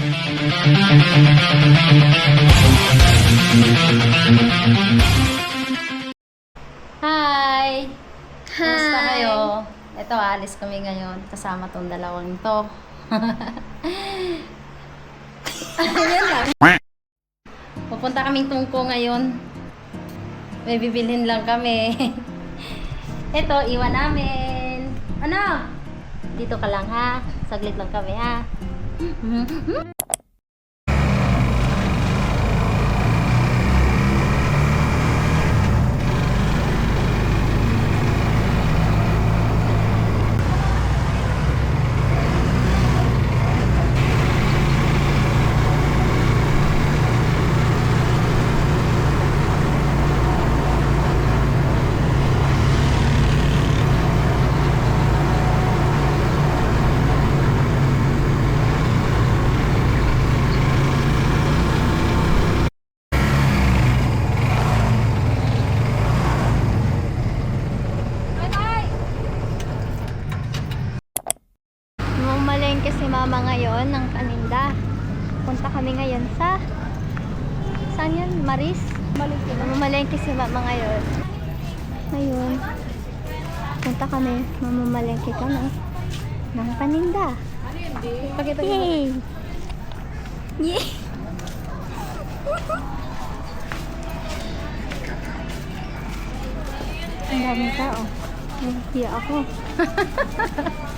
Hi! Hi! kayo? Ito, alis kami ngayon kasama tong dalawang to. Ayan lang. Pupunta kaming tungko ngayon. May bibilhin lang kami. Ito, iwan namin. Ano? Dito ka lang ha. Saglit lang kami ha. Hı hı hı. Mamamalengke kami ng paninda. Pakita Yay! Yay! Ang daming tao. Nahihiya ako.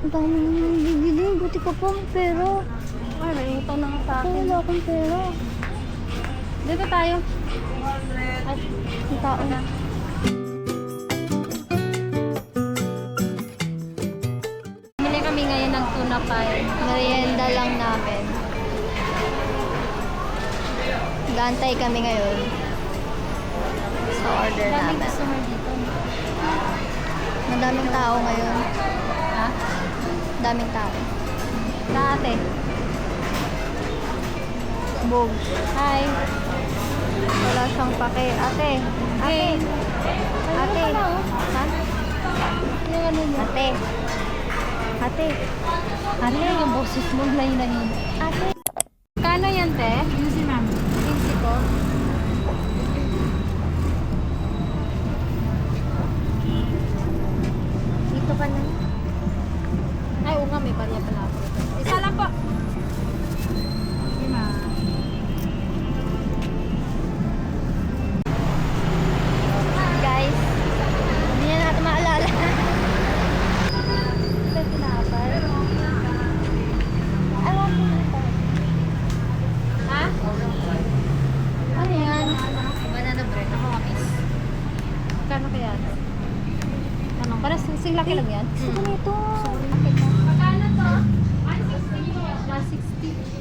Ang dami naman bibili. Buti ka pa ang pera. Ay, may utang na sa akin. wala akong pera. Dito tayo. At ang tao. Bumili Gantay kami ngayon. Sa order Daming namin. customer dito. Madaming tao ngayon. Ha? Daming tao. Dati. Bog. Hi. Wala siyang pake. Ate. Ate. Ate. Ha? Yung ano. Ate. Ate. Ano yung boses mo na yun Ate. Nito. Magkano to? 160 160. Ay, 160.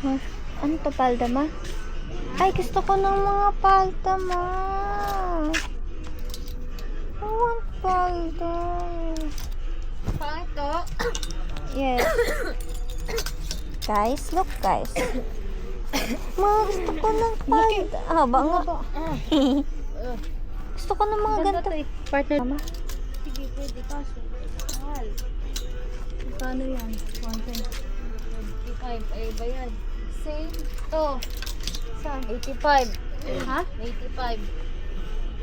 Huh? Ano to, palda ma? Ay, gusto ko ng mga palda ma. I want palda. Pangit to. Yes. guys, look guys. mga gusto ko ng palda. Haba nga. gusto ko ng mga ganito. Partner. Mama, Sige, pwede kaso. Mahal. Magkano yan? 110. 85 ay bayad. Same. To. Saan? 85. Ha? 85.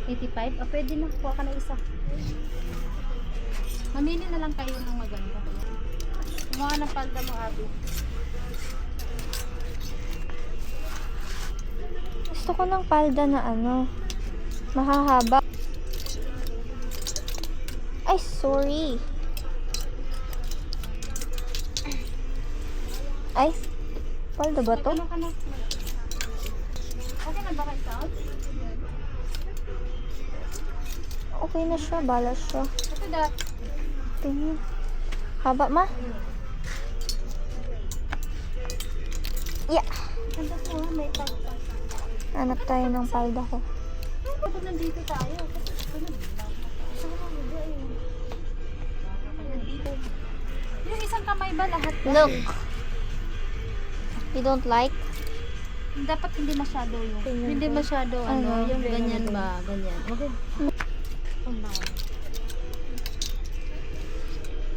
85? Ah, pwede na. Kuha ka na isa. Mamili na lang kayo ng maganda. Kumuha ng palda mo, Abi. gusto ko ng palda na ano. Mahahaba. Ay, sorry. Ay, palda ba to? Okay na ba kayo Okay na siya, bala siya. Ito da. Tingin. Haba ma? Yeah. Hanap tayo ng palda ko. Kapag nandito tayo? Nandito. Yung isang kamay ba lahat? Look. You don't like? Dapat hindi masyado yung... Hindi masyado ano, Ano, yung ganyan ganyan ba? Ganyan. Okay. Ang bago.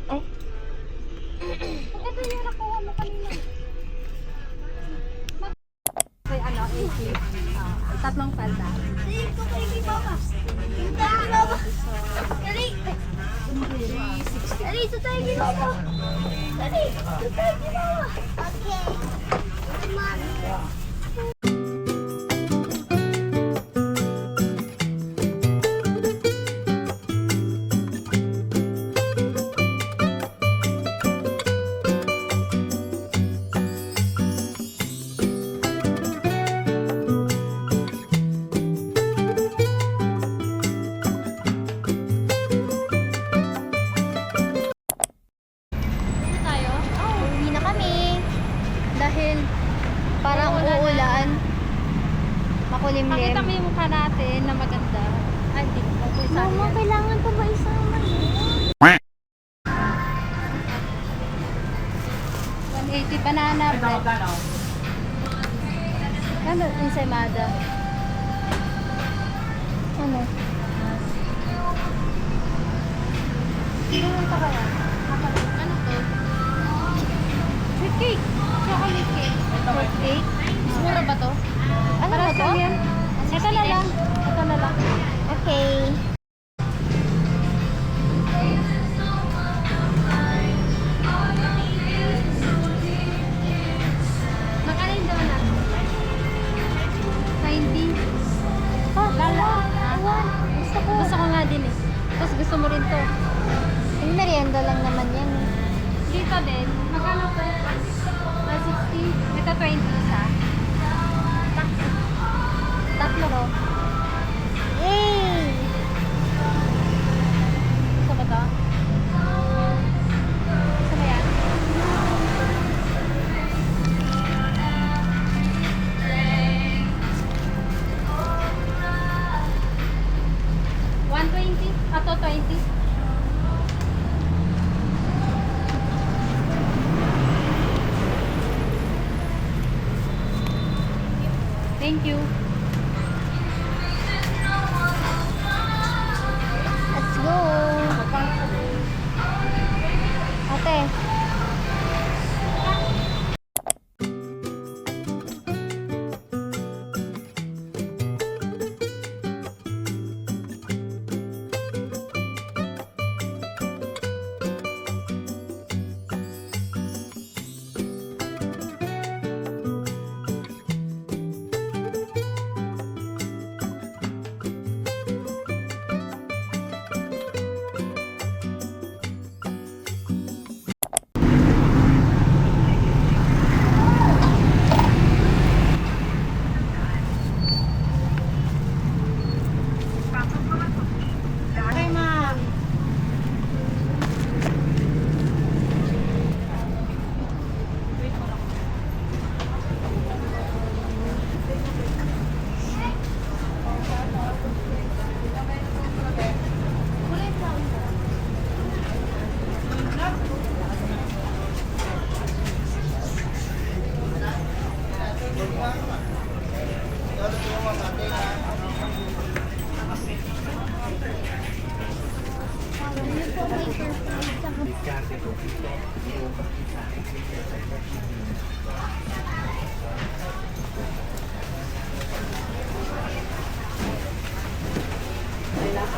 Ay. Ito yung nakuha mo kanina. May ano, 80. Ah, tatlong palda. Dito kay ni Mama. Dito kay Mama. Dali. Dali, ito tayo kay Mama. Dali, ito tayo bread. Ano, ensaymada. Ano? Ano pa kaya? Ano to? Sweet cake. Chocolate cake. Fruit cake? Mura ba to? Ano ba to? Ito na lang. Ito na lang. Okay. Gusto ko. Gusto ko nga din eh. Tapos gusto mo rin to. Yung merienda lang naman yan. eh. Dito din. Magkano to? Ah, 60. Ito 20 isa. Tatlo ko. Yay! Thank you.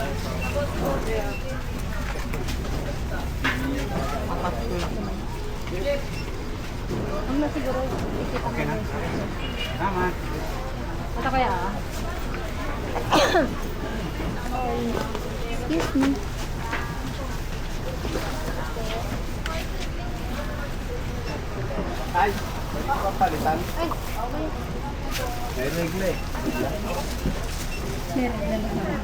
Ang na siguro, mo na. Tama. Ito kaya ah? Excuse me. Ay, papalitan. Ay, May regle. Meron na naman.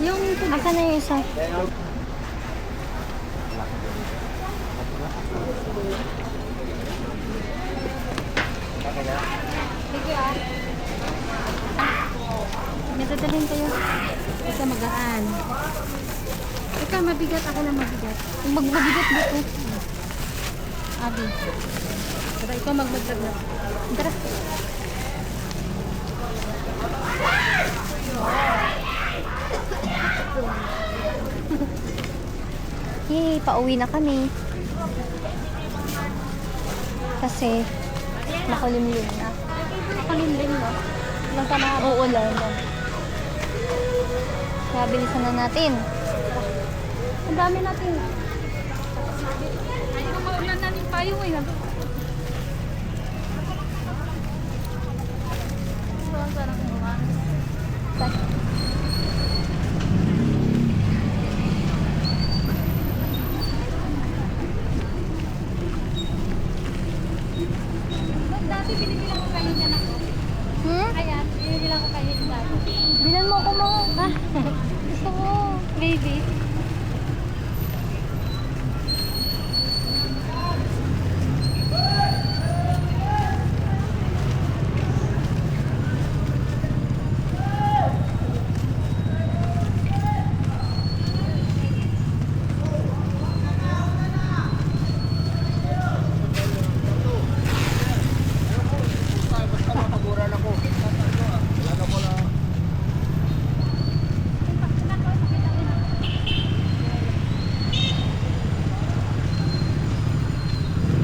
Yung, asan na yung isa? Thank you ah. May dadalhin kayo. Ikaw magaan. Ikaw mabigat, ako lang mabigat. Magmabigat dito. Abi. Tara, ikaw magmaglag na. Tara. Yay, pauwi na kami. Kasi, makulimlim na. Kalimlim no? Ilang ka na Uulan na. Kaya bilisan na natin. Ang dami natin. Ay, kung maulan na yung payong eh. Saan ka na kumuha? Ba't dati binibilang ko kayo dyan ako? Hmm? Kaya, binibilang ko kayo dyan dati. Bilan mo ako mga. Ha? Gusto mo, baby.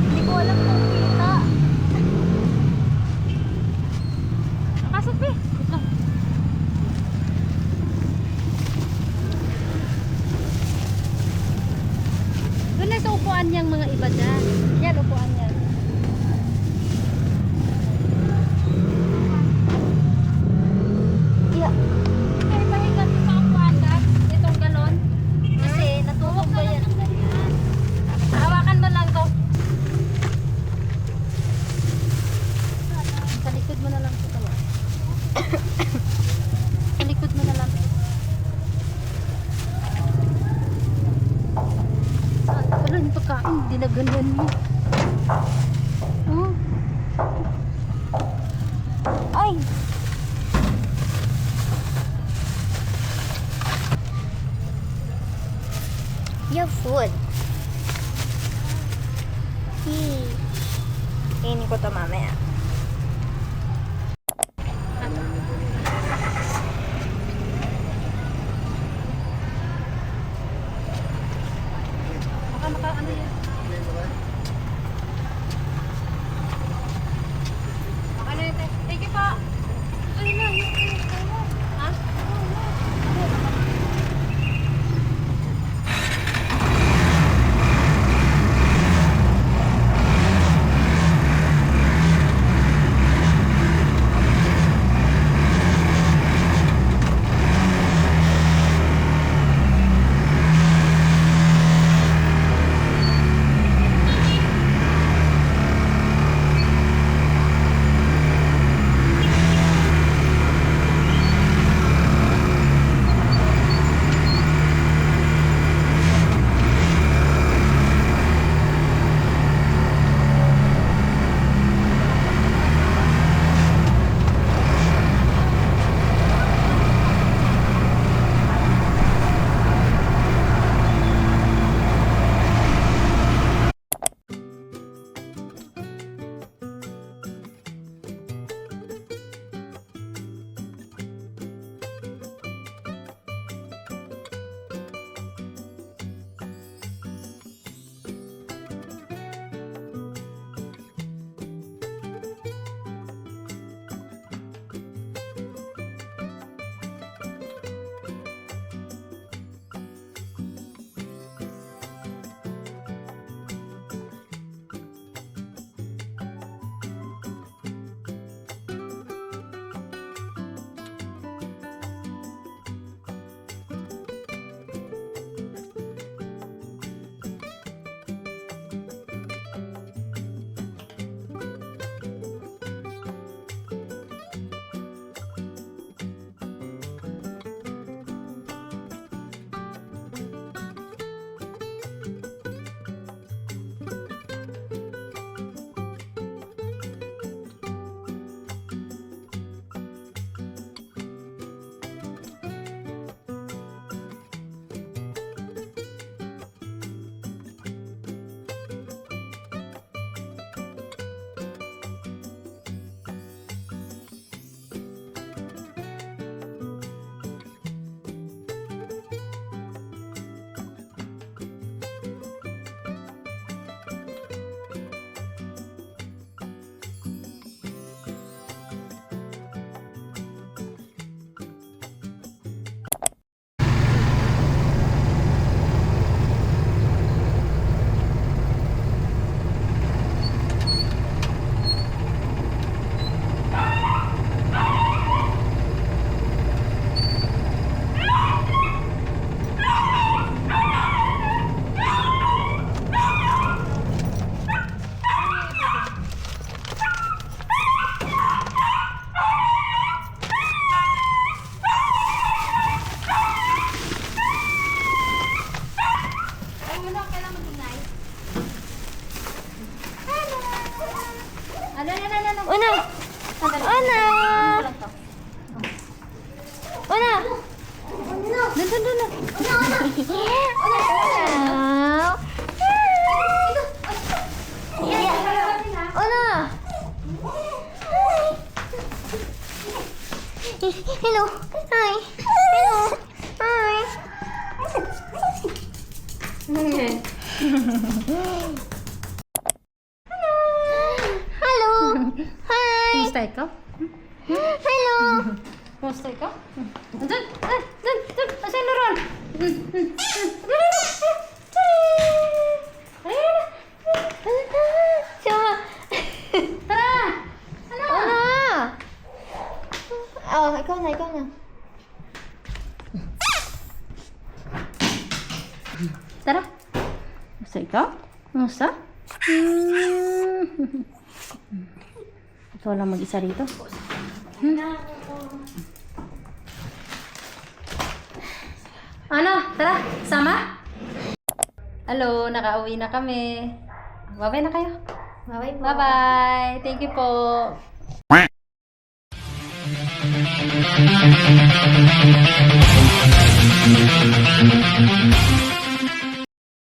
Hindi ko alam kung kita. Pasok, be. Wait lang. Doon na sa upuan niyang mga iba dyan. Yan, upuan niya. Yeah. Ay, pahingat sa upuan ka. Itong galon. Kasi natulog ba yan? Hawakan mo lang to. Sa likod mo na lang ito. tawa. sa likod mo na lang. Ay, wala yung pagkain. Dinaganyan mo. Oh. Ay! Your food. Yee. Kainin ko to mamaya. Hello! Hi! Hello! Hi! Hello! Hello. Hi! Kumusta ikaw? Hello! Kumusta ikaw? Tara. Kumusta ikaw? Kumusta? Hmm. Ikaw lang mag-isa rito. Hmm? Ano? Tara, sama? Hello, nakauwi na kami. Bye-bye na kayo. Bye-bye po. Bye-bye. Thank you po.